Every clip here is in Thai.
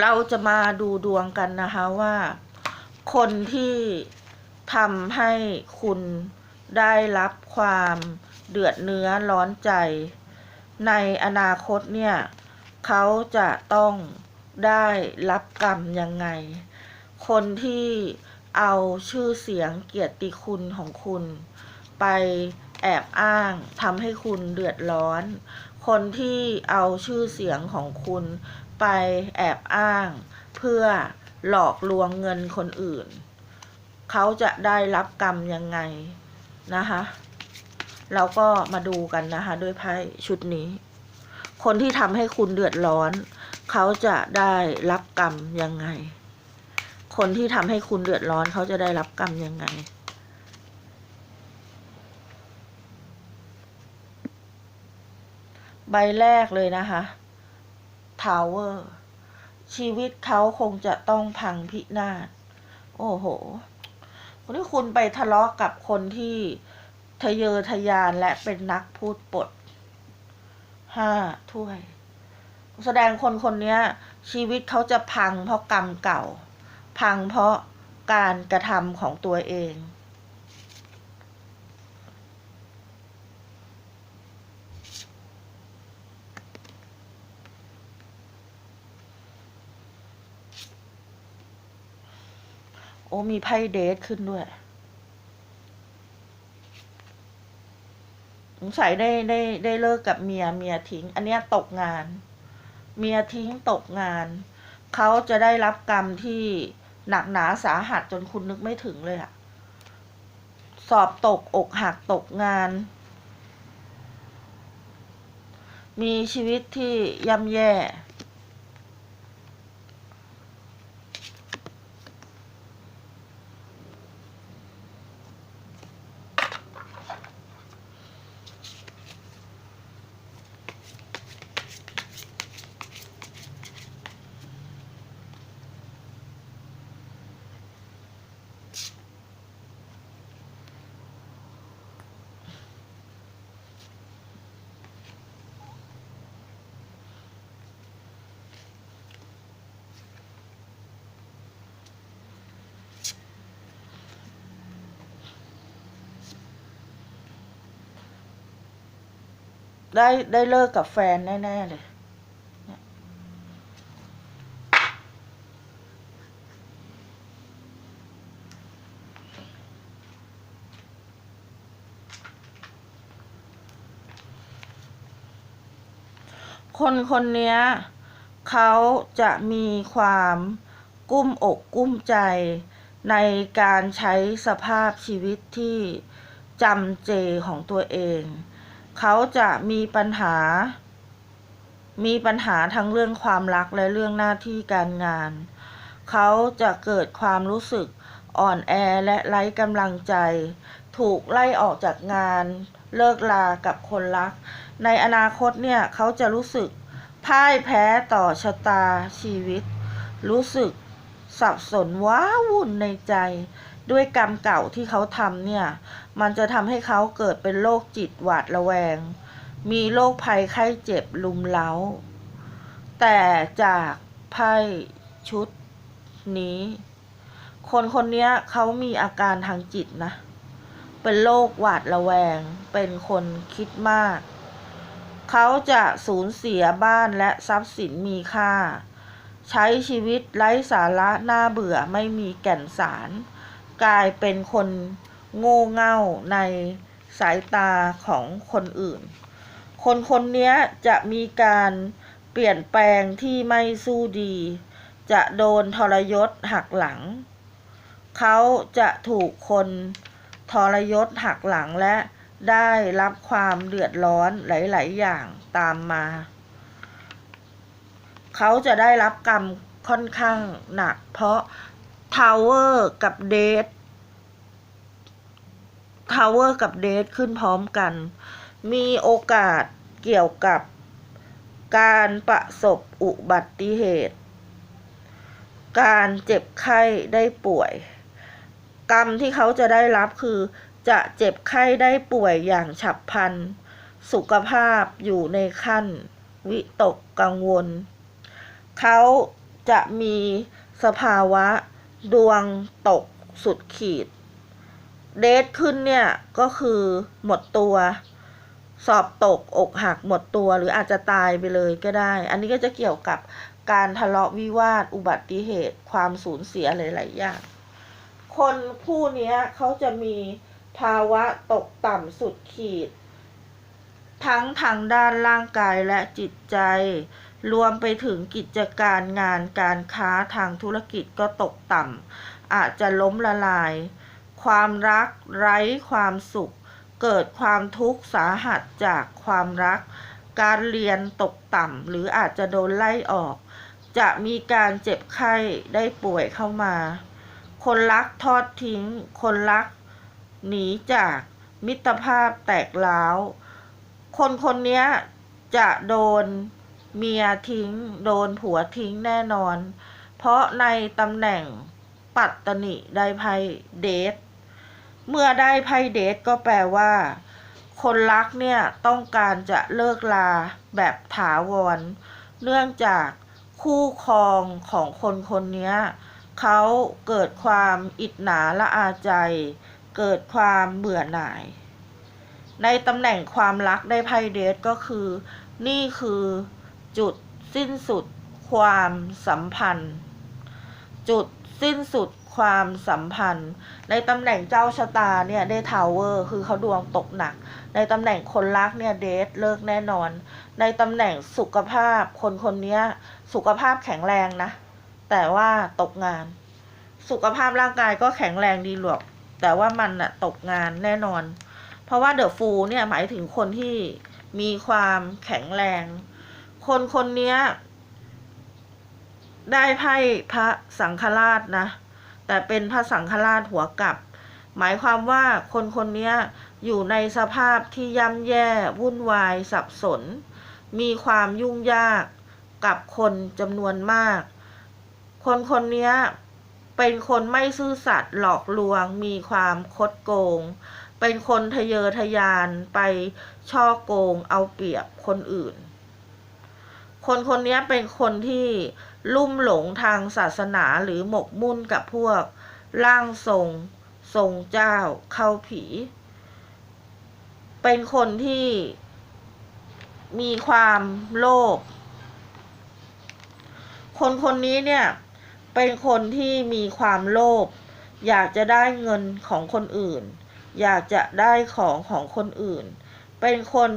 เราจะมาดูดวงกันนะคะว่า คนที่ทำให้คุณได้รับความเดือดเนื้อร้อนใจ ในอนาคตเนี่ย เขาจะต้องได้รับกรรมยังไง คนที่เอาชื่อเสียงเกียรติคุณของคุณ ไปแอบอ้างทำให้คุณเดือดร้อน คนที่เอาชื่อเสียงของคุณ ไปแอบอ้าง เพื่อหลอกลวงเงินคนอื่น เขาจะได้รับกรรมยังไงนะคะเราก็มาดูกันนะคะ ด้วยไพ่ชุดนี้ คนที่ทำให้คุณเดือดร้อน เขาจะได้รับกรรมยังไง คนที่ทำให้คุณเดือดร้อน เขาจะได้รับกรรมยังไงใบแรกเลยนะคะ ทาวเวอร์ ชีวิตเขาคงจะต้องพังพินาศ โอ้โหวันนี้คุณไปทะเลาะกับคนที่ทะเยอทะยานและเป็นนักพูดปด ห้าถ้วย แสดงคนคนนี้ชีวิตเขาจะพังเพราะกรรมเก่า พังเพราะการกระทำของตัวเอง โอ้มีไพ่เดทขึ้นด้วยสงสัยได้ได้ได้เลิกกับเมียเมียทิ้ง อันเนี้ยตกงาน เมียทิ้งตกงาน เขาจะได้รับกรรมที่หนักหนาสาหัสจนคุณนึกไม่ถึงเลยอะสอบตกอกหักตกงาน มีชีวิตที่ย่ำแย่ ได้ได้เลิกกับแฟนแน่ ๆ เลย คนคนเนี้ยเขาจะมีความกุ้มอกกุ้มใจในการใช้สภาพชีวิตที่จำเจของตัวเอง เขาจะมีปัญหา มีปัญหาทั้งเรื่องความรักและเรื่องหน้าที่การงาน เขาจะเกิดความรู้สึกอ่อนแอและไร้กำลังใจ ถูกไล่ออกจากงาน เลิกลากับคนรัก ในอนาคตเนี่ยเขาจะรู้สึกพ่ายแพ้ต่อชะตาชีวิต รู้สึกสับสนว้าวุ่นในใจ ด้วยกรรมเก่าที่เขาทำเนี่ย มันจะทำให้เขาเกิดเป็นโรคจิตหวาดระแวง มีโรคภัยไข้เจ็บลุมเล้า แต่จากไพ่ชุดนี้ คนคนนี้เขามีอาการทางจิตนะ เป็นโรคหวาดระแวง เป็นคนคิดมาก เขาจะสูญเสียบ้านและทรัพย์สินมีค่า ใช้ชีวิตไร้สาระน่าเบื่อไม่มีแก่นสาร กลายเป็นคนโง่เง่าในสายตาของคนอื่น คนคนนี้จะมีการเปลี่ยนแปลงที่ไม่สู้ดี จะโดนทรยศหักหลัง เขาจะถูกคนทรยศหักหลังและได้รับความเดือดร้อนหลาย ๆ อย่างตามมา เขาจะได้รับกรรมค่อนข้างหนักเพราะ ทาวเวอร์กับเดททาวเวอร์กับเดทขึ้นพร้อมกัน มีโอกาสเกี่ยวกับการประสบอุบัติเหตุ การเจ็บไข้ได้ป่วย กรรมที่เขาจะได้รับคือจะเจ็บไข้ได้ป่วยอย่างฉับพลัน สุขภาพอยู่ในขั้น วิตกกังวล เขาจะมีสภาวะ ดวงตกสุดขีด เดทขึ้นเนี่ยก็คือหมดตัว สอบตกอกหักหมดตัวหรืออาจจะตายไปเลยก็ได้ อันนี้ก็จะเกี่ยวกับการทะเลาะวิวาท อุบัติเหตุ ความสูญเสียหลายๆอย่าง คนผู้นี้เขาจะมีภาวะตกต่ำสุดขีด ทั้งทางด้านร่างกายและจิตใจ รวมไปถึงกิจการงานการค้าทางธุรกิจก็ตกต่ำอาจจะล้มละลาย ความรักไร้ความสุข เกิดความทุกข์สาหัสจากความรัก การเรียนตกต่ำหรืออาจจะโดนไล่ออก จะมีการเจ็บไข้ได้ป่วยเข้ามา คนรักทอดทิ้ง คนรัก หนีจากมิตรภาพแตกร้าว คนคนนี้จะโดน เมียทิ้ง โดนผัวทิ้งแน่นอน เพราะในตำแหน่งปัตตนิได้ไพ่เดทเมื่อได้ไพ่เดทก็แปลว่า คนรักเนี่ยต้องการจะเลิกลาแบบถาวร เนื่องจากคู่ครองของคนคนนี้เขาเกิดความอิจฉาละอาใจ เกิดความเบื่อหน่าย ในตำแหน่งความรักได้ไพ่เดทก็คือ นี่คือ จุดสิ้นสุดความสัมพันธ์ จุดสิ้นสุดความสัมพันธ์ ในตำแหน่งเจ้าชะตาเนี่ยได้ทาวเวอร์คือเขาดวงตกหนัก ในตำแหน่งคนรักเนี่ยเดทเลิกแน่นอน ในตำแหน่งสุขภาพคนคนนี้สุขภาพแข็งแรงนะ แต่ว่าตกงาน สุขภาพร่างกายก็แข็งแรงดีหรอก แต่ว่ามันอะตกงานแน่นอน เพราะว่าเดอะฟูเนี่ยหมายถึงคนที่มีความแข็งแรง คนคนเนี้ยได้ไพ่พระสังฆราชนะ แต่เป็นพระสังฆราชหัวกลับ หมายความว่าคนคนนี้อยู่ในสภาพที่ย่ำแย่วุ่นวายสับสน มีความยุ่งยากกับคนจำนวนมาก คนคนนี้เป็นคนไม่ซื่อสัตย์หลอกลวง มีความคดโกง เป็นคนทะเยอทะยานไปช่อโกงเอาเปรียบคนอื่น คนคนนี้เป็นคนที่ลุ่มหลงทางศาสนาหรือหมกมุ่นกับพวกร่างทรง ทรงเจ้า เข้าผี เป็นคนที่มีความโลภ คนคนนี้เนี่ย เป็นคนที่มีความโลภ อยากจะได้เงินของคนอื่น อยากจะได้ของของคนอื่น เป็นคน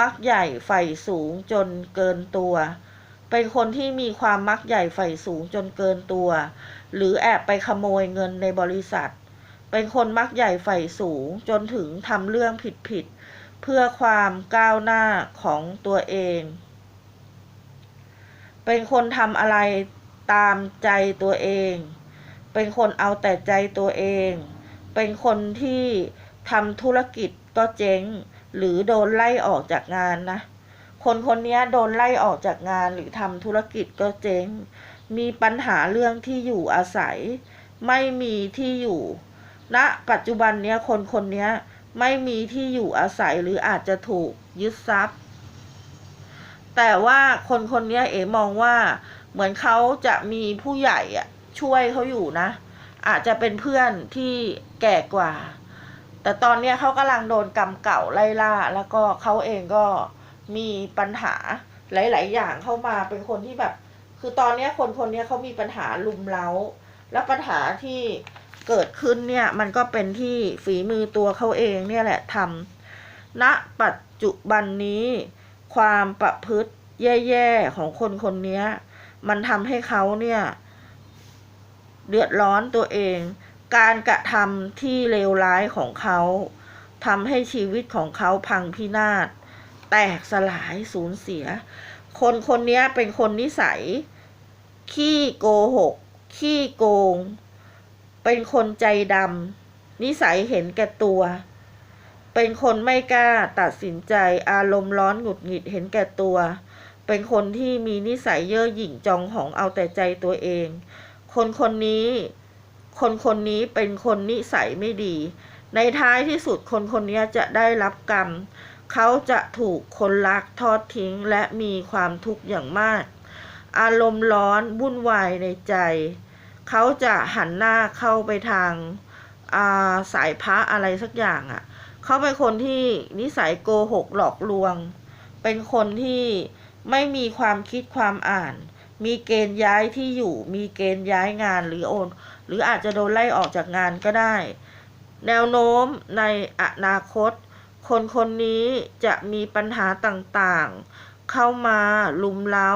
มักใหญ่ใฝ่สูงจนเกินตัว เป็นคนที่มีความมักใหญ่ใฝ่สูงจนเกินตัว หรือแอบไปขโมยเงินในบริษัท เป็นคนมักใหญ่ใฝ่สูงจนถึงทำเรื่องผิดๆเพื่อความก้าวหน้าของตัวเอง เป็นคนทำอะไรตามใจตัวเอง เป็นคนเอาแต่ใจตัวเอง เป็นคนที่ทำธุรกิจก็เจ๊ง หรือโดนไล่ออกจากงานนะ คนคนนี้โดนไล่ออกจากงานหรือทำธุรกิจก็เจ๊ง มีปัญหาเรื่องที่อยู่อาศัย ไม่มีที่อยู่ณปัจจุบันเนี้ยคนคนนี้ไม่มีที่อยู่อาศัยหรืออาจจะถูกยึดทรัพย์ แต่ว่าคนคนนี้เอ๋มองว่าเหมือนเขาจะมีผู้ใหญ่อะช่วยเขาอยู่นะ อาจจะเป็นเพื่อนที่แก่กว่า แต่ตอนเนี้ยเขากำลังโดนกรรมเก่าไล่ล่า แล้วก็เขาเองก็มีปัญหาหลาย ๆ อย่างเข้ามาเป็นคนที่แบบ คือตอนเนี้ยคนคนนี้เขามีปัญหาลุมเล้า แล้วปัญหาที่เกิดขึ้นเนี่ยมันก็เป็นที่ฝีมือตัวเขาเองเนี่ยแหละทำณปัจจุบันนี้ความประพฤติแย่ๆของคนคนนี้มันทำให้เขาเนี่ย เดือดร้อนตัวเอง การกระทำที่เลวร้ายของเขาทำให้ชีวิตของเขาพังพินาศ แตกสลายสูญเสีย คนคนนี้เป็นคนนิสัย ขี้โกหก ขี้โกง เป็นคนใจดำนิสัยเห็นแก่ตัว เป็นคนไม่กล้าตัดสินใจอารมณ์ร้อนหงุดหงิดเห็นแก่ตัว เป็นคนที่มีนิสัยเย่อหยิ่งจองหองเอาแต่ใจตัวเอง คนคนนี้ คนคนนี้เป็นคนนิสัยไม่ดี ในท้ายที่สุดคนคนนี้จะได้รับกรรม เขาจะถูกคนรักทอดทิ้งและมีความทุกข์อย่างมาก อารมณ์ร้อนวุ่นวายในใจ เขาจะหันหน้าเข้าไปทางาสายพระอะไรสักอย่างอะ่ะ เขาเป็นคนที่นิสัยโกหกหลอกลวง เป็นคนที่ไม่มีความคิดความอ่าน มีเกณฑ์ย้ายที่อยู่ มีเกณฑ์ย้ายงานหรือโอน หรืออาจจะโดนไล่ออกจากงานก็ได้ แนวโน้มในอนาคต คนคนนี้จะมีปัญหาต่างๆ เข้ามาลุมเล้า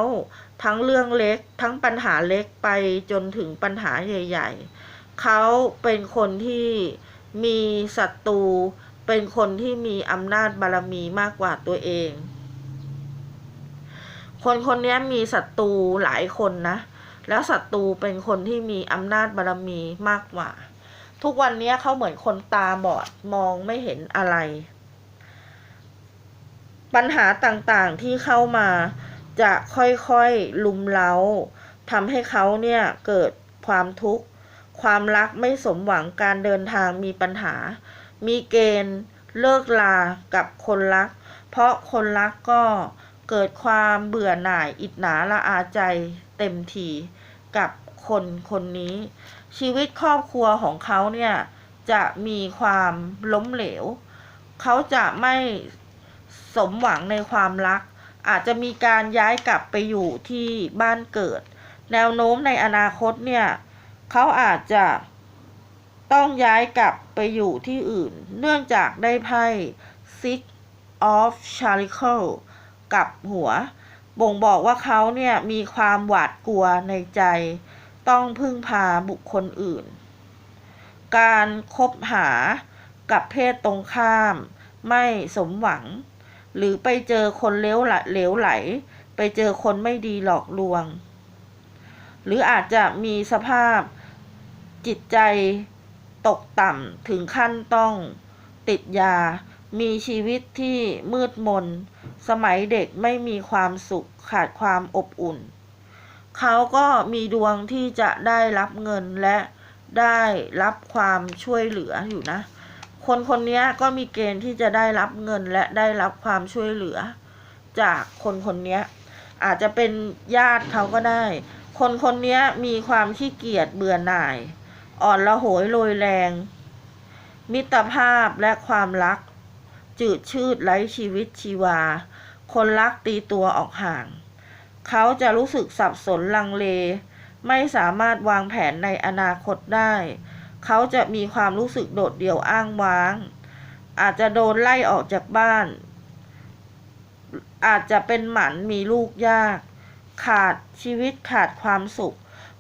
ทั้งเรื่องเล็ก ทั้งปัญหาเล็กไปจนถึงปัญหาใหญ่ ๆ เขาเป็นคนที่มีศัตรูเป็นคนที่มีอำนาจบารมีมากกว่าตัวเอง คนคนนี้มีศัตรูหลายคนนะ แล้วศัตรูเป็นคนที่มีอำนาจบารมีมากกว่า ทุกวันนี้เขาเหมือนคนตาบอดมองไม่เห็นอะไร ปัญหาต่างๆที่เข้ามาจะค่อยๆลุมเล้าทำให้เขาเนี่ยเกิดความทุกข์ ความรักไม่สมหวังการเดินทางมีปัญหา มีเกณฑ์เลิกลากับคนรัก เพราะคนรักก็เกิดความเบื่อหน่ายอิจฉาละอาใจเต็มที กับคนคนนี้ ชีวิตครอบครัวของเขาเนี่ย จะมีความล้มเหลว เขาจะไม่สมหวังในความรัก อาจจะมีการย้ายกลับไปอยู่ที่บ้านเกิด แนวโน้มในอนาคตเนี่ย เขาอาจจะต้องย้ายกลับไปอยู่ที่อื่น เนื่องจากได้ไพ่ Six of c h a r i c l e กับหัว บ่งบอกว่าเขาเนี่ยมีความหวาดกลัวในใจ ต้องพึ่งพาบุคคลอื่น การคบหากับเพศตรงข้าม ไม่สมหวัง หรือไปเจอคนเลวหลเลวไหล ไปเจอคนไม่ดีหลอกลวง หรืออาจจะมีสภาพจิตใจตกต่ำถึงขั้นต้องติดยา มีชีวิตที่มืดมน สมัยเด็กไม่มีความสุขขาดความอบอุ่น เขาก็มีดวงที่จะได้รับเงินและได้รับความช่วยเหลืออยู่นะ คนคนนี้ก็มีเกณฑ์ที่จะได้รับเงินและได้รับความช่วยเหลือ จากคนคนนี้อาจจะเป็นญาติเขาก็ได้ คนคนนี้มีความขี้เกียจเบื่อหน่าย อ่อนละโหยโรยแรง มิตรภาพและความรัก จืดชืดไร้ชีวิตชีวา คนรักตีตัวออกห่าง เขาจะรู้สึกสับสนลังเล ไม่สามารถวางแผนในอนาคตได้ เขาจะมีความรู้สึกโดดเดี่ยวอ้างว้าง อาจจะโดนไล่ออกจากบ้าน อาจจะเป็นหมันมีลูกยาก ขาดชีวิตขาดความสุข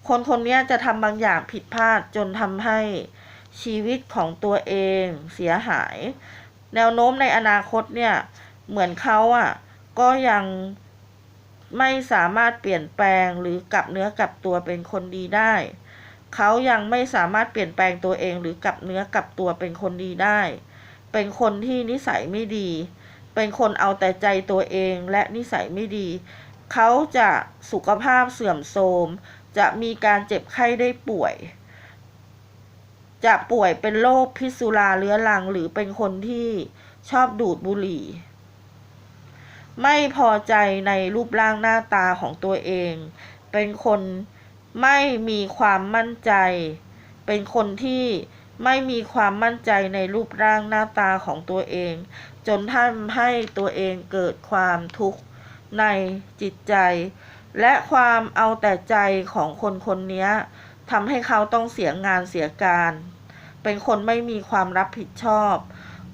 คนคนนี้จะทำบางอย่างผิดพลาดจนทำให้ชีวิตของตัวเองเสียหาย แนวโน้มในอนาคตเนี่ย เหมือนเขาอะ ก็ยังไม่สามารถเปลี่ยนแปลงหรือกลับเนื้อกลับตัวเป็นคนดีได้ เขายังไม่สามารถเปลี่ยนแปลงตัวเองหรือกลับเนื้อกลับตัวเป็นคนดีได้ เป็นคนที่นิสัยไม่ดี เป็นคนเอาแต่ใจตัวเองและนิสัยไม่ดี เขาจะสุขภาพเสื่อมโทรม จะมีการเจ็บไข้ได้ป่วย จะป่วยเป็นโรคพิษสุราเรื้อรังหรือเป็นคนที่ชอบดูดบุหรี่ ไม่พอใจในรูปร่างหน้าตาของตัวเอง เป็นคนไม่มีความมั่นใจ เป็นคนที่ไม่มีความมั่นใจในรูปร่างหน้าตาของตัวเอง จนทำให้ตัวเองเกิดความทุกข์ในจิตใจ และความเอาแต่ใจของคนคนนี้ทำให้เขาต้องเสียงานเสียการ เป็นคนไม่มีความรับผิดชอบ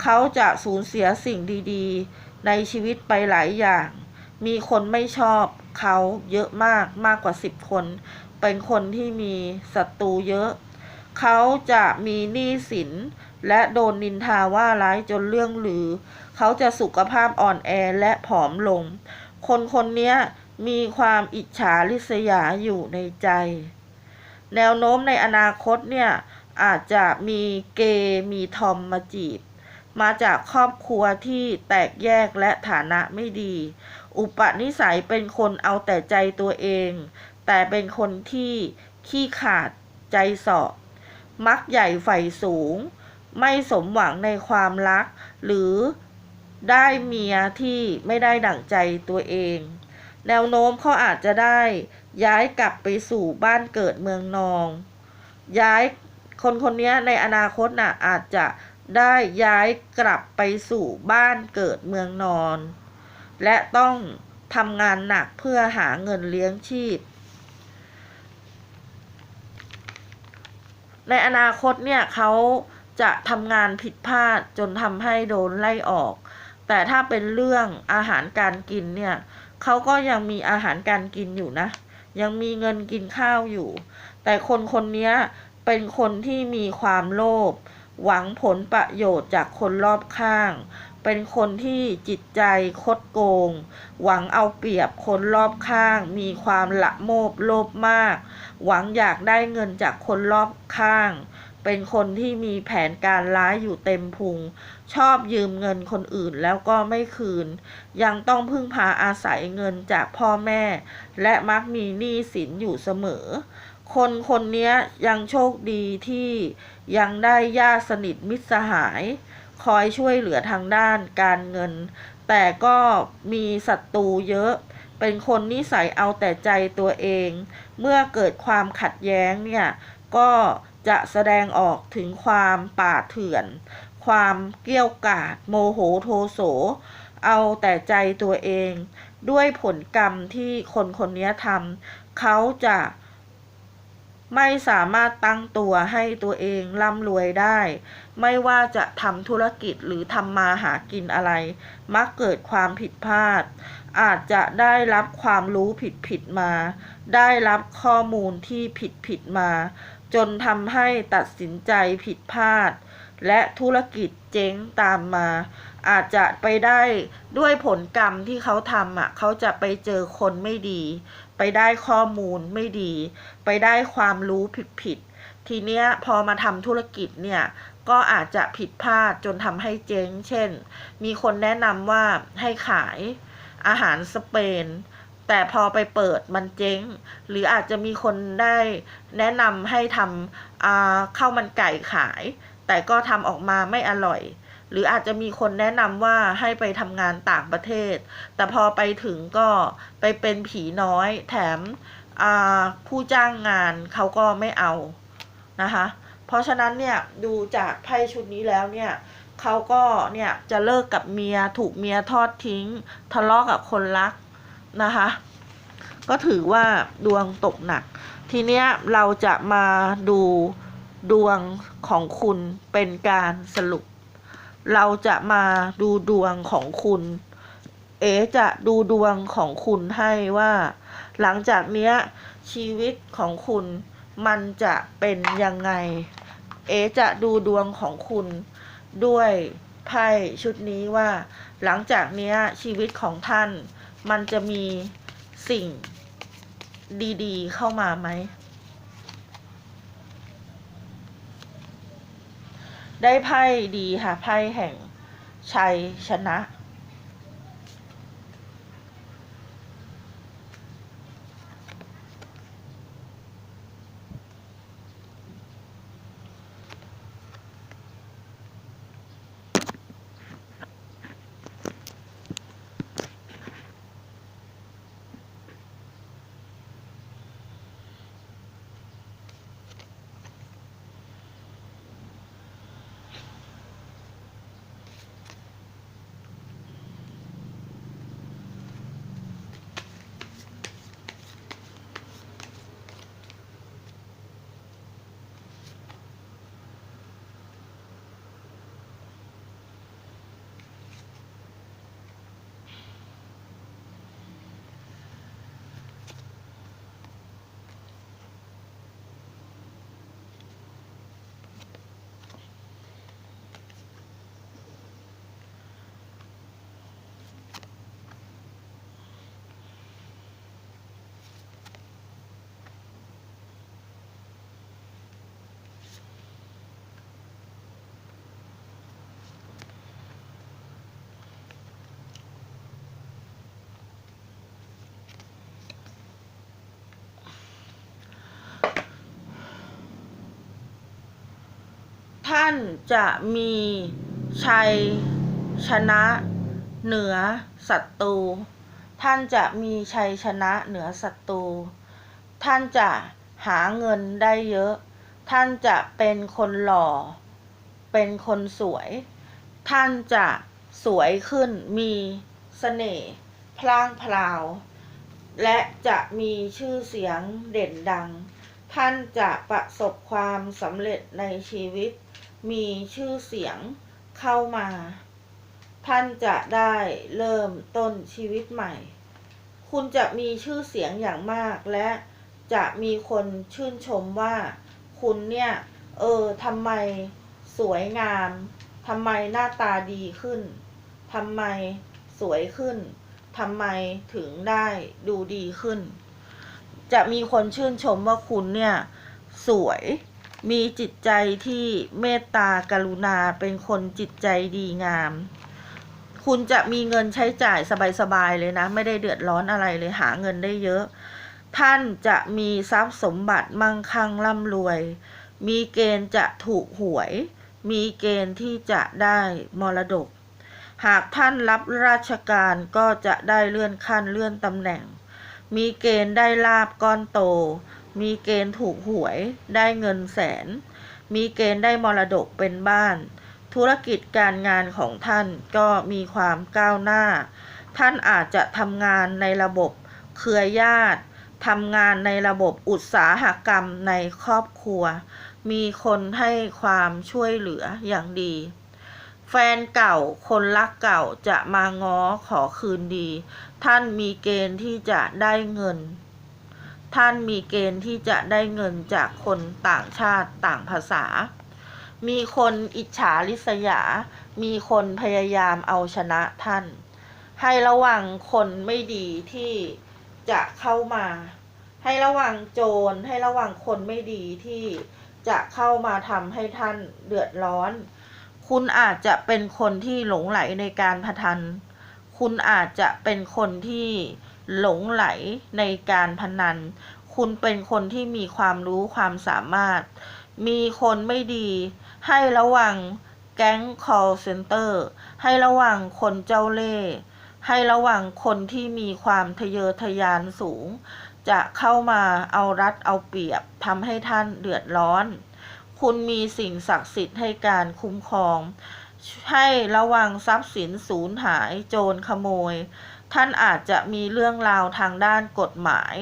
เขาจะสูญเสียสิ่งดีๆ ในชีวิตไปหลายอย่าง มีคนไม่ชอบเขาเยอะมากมากกว่าสิบคน เป็นคนที่มีศัตรูเยอะ เขาจะมีหนี้สินและโดนนินทาว่าร้ายจนเรื่องลือ เขาจะสุขภาพอ่อนแอและผอมลง คนคนนี้มีความอิจฉาริษยาอยู่ในใจ แนวโน้มในอนาคตเนี่ยอาจจะมีเกย์มีทอมมาจีบ มาจากครอบครัวที่แตกแยกและฐานะไม่ดี อุปนิสัยเป็นคนเอาแต่ใจตัวเอง แต่เป็นคนที่ขี้ขาดใจเสาะมักใหญ่ใฝ่สูง ไม่สมหวังในความรัก หรือได้เมียที่ไม่ได้ดั่งใจตัวเอง แนวโน้มเขาอาจจะได้ย้ายกลับไปสู่บ้านเกิดเมืองนอง ย้ายคนคนนี้ในอนาคตน่ะอาจจะ ได้ย้ายกลับไปสู่บ้านเกิดเมืองนอน และต้องทำงานหนักเพื่อหาเงินเลี้ยงชีพ ในอนาคตเนี่ยเขาจะทำงานผิดพลาดจนทำให้โดนไล่ออก แต่ถ้าเป็นเรื่องอาหารการกินเนี่ยเขาก็ยังมีอาหารการกินอยู่นะ ยังมีเงินกินข้าวอยู่ แต่คนคนนี้เป็นคนที่มีความโลภ หวังผลประโยชน์จากคนรอบข้าง เป็นคนที่จิตใจคดโกง หวังเอาเปรียบคนรอบข้าง มีความละโมบโลภมาก หวังอยากได้เงินจากคนรอบข้าง เป็นคนที่มีแผนการร้ายอยู่เต็มพุง ชอบยืมเงินคนอื่นแล้วก็ไม่คืน ยังต้องพึ่งพาอาศัยเงินจากพ่อแม่ และมักมีหนี้สินอยู่เสมอ คนคนนี้ยังโชคดีที่ยังได้ญาติสนิทมิตรสหาย คอยช่วยเหลือทางด้านการเงิน แต่ก็มีศัตรูเยอะ เป็นคนนิสัยเอาแต่ใจตัวเอง เมื่อเกิดความขัดแย้งเนี่ย ก็จะแสดงออกถึงความป่าเถื่อน ความเกี้ยวกาดโมโหโทโส เอาแต่ใจตัวเอง ด้วยผลกรรมที่คนคนนี้ทำเขาจะ ไม่สามารถตั้งตัวให้ตัวเองร่ำรวยได้ ไม่ว่าจะทำธุรกิจหรือทำมาหากินอะไร มักเกิดความผิดพลาด อาจจะได้รับความรู้ผิดผิดๆมา ได้รับข้อมูลที่ผิดผิดๆมา จนทำให้ตัดสินใจผิดพลาด และธุรกิจเจ๊งตามมา อาจจะไปได้ด้วยผลกรรมที่เขาทำอะเขาจะไปเจอคนไม่ดี ไปได้ข้อมูลไม่ดี ไปได้ความรู้ผิดๆทีเนี้ยพอมาทำธุรกิจเนี่ยก็อาจจะผิดพลาดจนทำให้เจ๊ง เช่น มีคนแนะนำว่าให้ขายอาหารสเปน แต่พอไปเปิดมันเจ๊ง หรืออาจจะมีคนได้แนะนำให้ทำข้าวมันไก่ขาย แต่ก็ทำออกมาไม่อร่อย หรืออาจจะมีคนแนะนำว่าให้ไปทำงานต่างประเทศ แต่พอไปถึงก็ไปเป็นผีน้อยแถมผู้จ้างงานเขาก็ไม่เอานะคะ เพราะฉะนั้นเนี่ยดูจากไพ่ชุดนี้แล้วเนี่ยเขาก็เนี่ยจะเลิกกับเมียถูกเมียทอดทิ้ง ทะเลาะกับคนรักนะคะ ก็ถือว่าดวงตกหนัก ทีเนี้ยเราจะมาดูดวงของคุณเป็นการสรุป เราจะมาดูดวงของคุณ เอจะดูดวงของคุณให้ว่า หลังจากเนี้ยชีวิตของคุณมันจะเป็นยังไง เอจะดูดวงของคุณด้วยไพ่ชุดนี้ว่า หลังจากเนี้ยชีวิตของท่าน มันจะมีสิ่งดีๆ เข้ามาไหม ได้ไพ่ดีค่ะไพ่แห่งชัยชนะ ท่านจะมีชัยชนะเหนือศัตรู ท่านจะมีชัยชนะเหนือศัตรู ท่านจะหาเงินได้เยอะ ท่านจะเป็นคนหล่อ เป็นคนสวย ท่านจะสวยขึ้น มีเสน่ห์พลางพราว และจะมีชื่อเสียงเด่นดัง ท่านจะประสบความสำเร็จในชีวิต มีชื่อเสียงเข้ามา ท่านจะได้เริ่มต้นชีวิตใหม่ คุณจะมีชื่อเสียงอย่างมากและจะมีคนชื่นชมว่า คุณเนี่ย เออทำไมสวยงามทำไมหน้าตาดีขึ้นทำไมสวยขึ้นทำไมถึงได้ดูดีขึ้น จะมีคนชื่นชมว่าคุณเนี่ย สวย มีจิตใจที่เมตตากรุณาเป็นคนจิตใจดีงาม คุณจะมีเงินใช้จ่ายสบายๆเลยนะ ไม่ได้เดือดร้อนอะไรเลยหาเงินได้เยอะ ท่านจะมีทรัพย์สมบัติมั่งคั่งร่ำรวย มีเกณฑ์จะถูกหวย มีเกณฑ์ที่จะได้มรดก หากท่านรับราชการก็จะได้เลื่อนขั้นเลื่อนตำแหน่ง มีเกณฑ์ได้ลาบก้อนโต มีเกณฑ์ถูกหวยได้เงินแสน มีเกณฑ์ได้มรดกเป็นบ้าน ธุรกิจการงานของท่านก็มีความก้าวหน้า ท่านอาจจะทำงานในระบบเครือญาติทำงานในระบบอุตสาหกรรมในครอบครัว มีคนให้ความช่วยเหลืออย่างดี แฟนเก่าคนรักเก่าจะมาง้อขอคืนดี ท่านมีเกณฑ์ที่จะได้เงิน ท่านมีเกณฑ์ที่จะได้เงินจากคนต่างชาติต่างภาษา มีคนอิจฉาริษยา มีคนพยายามเอาชนะท่าน ให้ระวังคนไม่ดีที่จะเข้ามา ให้ระวังโจร ให้ระวังคนไม่ดีที่จะเข้ามาทำให้ท่านเดือดร้อน คุณอาจจะเป็นคนที่หลงไหลในการพนัน คุณอาจจะเป็นคนที่ หลงไหลในการพนัน คุณเป็นคนที่มีความรู้ความสามารถ มีคนไม่ดี ให้ระวังแก๊ง call center ให้ระวังคนเจ้าเล่ห์ให้ระวังคนที่มีความทะเยอทะยานสูง จะเข้ามาเอารัดเอาเปรียบทำให้ท่านเดือดร้อน คุณมีสิ่งศักดิ์สิทธิ์ให้การคุ้มครอง ให้ระวังทรัพย์สินสูญหายโจรขโมย ท่านอาจจะมีเรื่องราวทางด้านกฎหมาย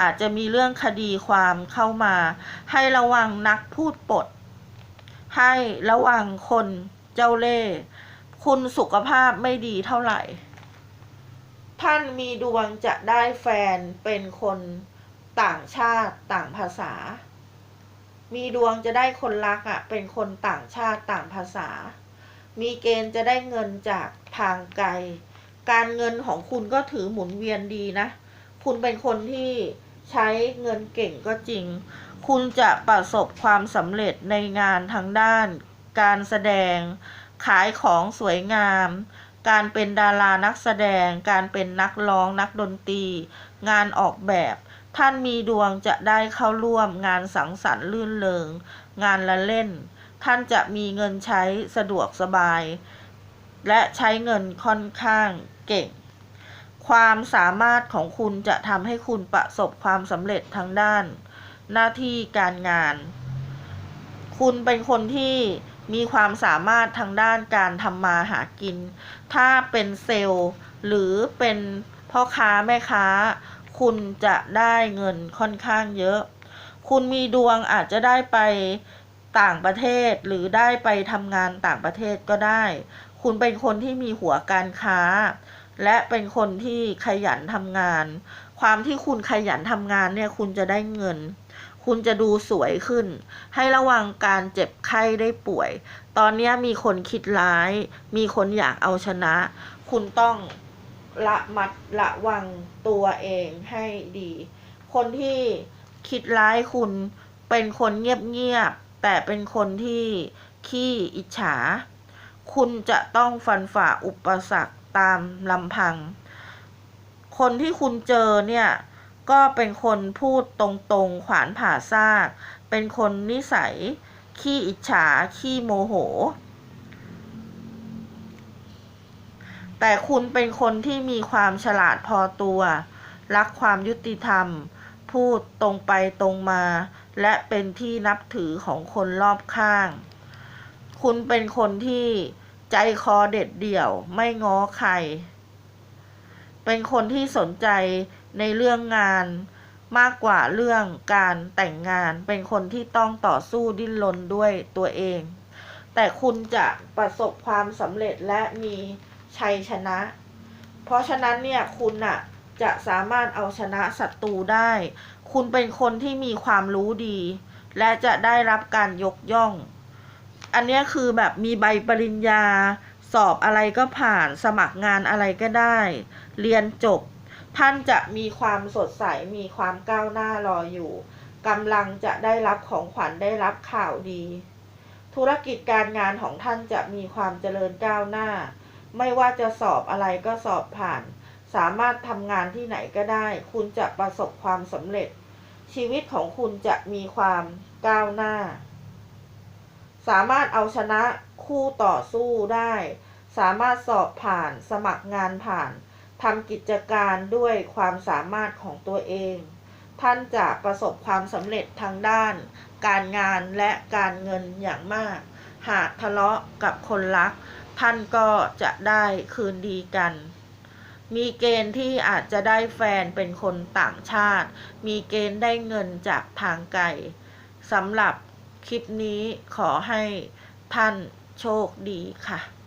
อาจจะมีเรื่องคดีความเข้ามา ให้ระวังนักพูดปด ให้ระวังคนเจ้าเล่ห์คุณสุขภาพไม่ดีเท่าไหร่ ท่านมีดวงจะได้แฟนเป็นคนต่างชาติต่างภาษา มีดวงจะได้คนรักอะ่ะ เป็นคนต่างชาติต่างภาษา มีเกณฑ์จะได้เงินจากทางไกล การเงินของคุณก็ถือหมุนเวียนดีนะ คุณเป็นคนที่ใช้เงินเก่งก็จริง คุณจะประสบความสำเร็จในงานทางด้าน การแสดง ขายของสวยงาม การเป็นดารานักแสดง การเป็นนักร้องนักดนตรี งานออกแบบ ท่านมีดวงจะได้เข้าร่วมงานสังสรรค์ลื่นเริง งานละเล่น ท่านจะมีเงินใช้สะดวกสบาย และใช้เงินค่อนข้าง เก่ง ความสามารถของคุณจะทำให้คุณประสบความสำเร็จทางด้าน หน้าที่การงาน คุณเป็นคนที่มีความสามารถทางด้านการทำมาหากิน ถ้าเป็นเซลล์ หรือเป็นพ่อค้าแม่ค้า คุณจะได้เงินค่อนข้างเยอะ คุณมีดวงอาจจะได้ไปต่างประเทศหรือได้ไปทำงานต่างประเทศก็ได้ คุณเป็นคนที่มีหัวการค้า และเป็นคนที่ขยันทำงาน ความที่คุณขยันทำงานเนี่ยคุณจะได้เงิน คุณจะดูสวยขึ้น ให้ระวังการเจ็บไข้ได้ป่วย ตอนนี้มีคนคิดร้าย มีคนอยากเอาชนะ คุณต้องละมัดระวังตัวเองให้ดี คนที่คิดร้ายคุณเป็นคนเงียบๆแต่เป็นคนที่ขี้อิจฉา คุณจะต้องฟันฝ่าอุปสรรคตามลำพัง คนที่คุณเจอเนี่ย ก็เป็นคนพูดตรงๆ ขวานผ่าซาก เป็นคนนิสัย ขี้อิจฉา ขี้โมโห แต่คุณเป็นคนที่มีความฉลาดพอตัว รักความยุติธรรม พูดตรงไปตรงมา และเป็นที่นับถือของคนรอบข้าง คุณเป็นคนที่ใจคอเด็ดเดี่ยว ไม่ง้อใคร เป็นคนที่สนใจในเรื่องงานมากกว่าเรื่องการแต่งงาน เป็นคนที่ต้องต่อสู้ดิ้นรนด้วยตัวเอง แต่คุณจะประสบความสำเร็จและมีชัยชนะ เพราะฉะนั้นเนี่ยคุณน่ะจะสามารถเอาชนะศัตรูได้ คุณเป็นคนที่มีความรู้ดี และจะได้รับการยกย่อง อันนี้คือแบบมีใบปริญญา สอบอะไรก็ผ่านสมัครงานอะไรก็ได้ เรียนจบ ท่านจะมีความสดใสมีความก้าวหน้ารออยู่กำลังจะได้รับของขวัญได้รับข่าวดี ธุรกิจการงานของท่านจะมีความเจริญก้าวหน้า ไม่ว่าจะสอบอะไรก็สอบผ่าน สามารถทำงานที่ไหนก็ได้ คุณจะประสบความสำเร็จ ชีวิตของคุณจะมีความก้าวหน้า สามารถเอาชนะคู่ต่อสู้ได้ สามารถสอบผ่านสมัครงานผ่านทำกิจการด้วยความสามารถของตัวเอง ท่านจะประสบความสำเร็จทางด้าน การงานและการเงินอย่างมาก หากทะเลาะกับคนรัก ท่านก็จะได้คืนดีกัน มีเกณฑ์ที่อาจจะได้แฟนเป็นคนต่างชาติ มีเกณฑ์ได้เงินจากทางไกลสำหรับ คลิปนี้ขอให้ท่านโชคดีค่ะ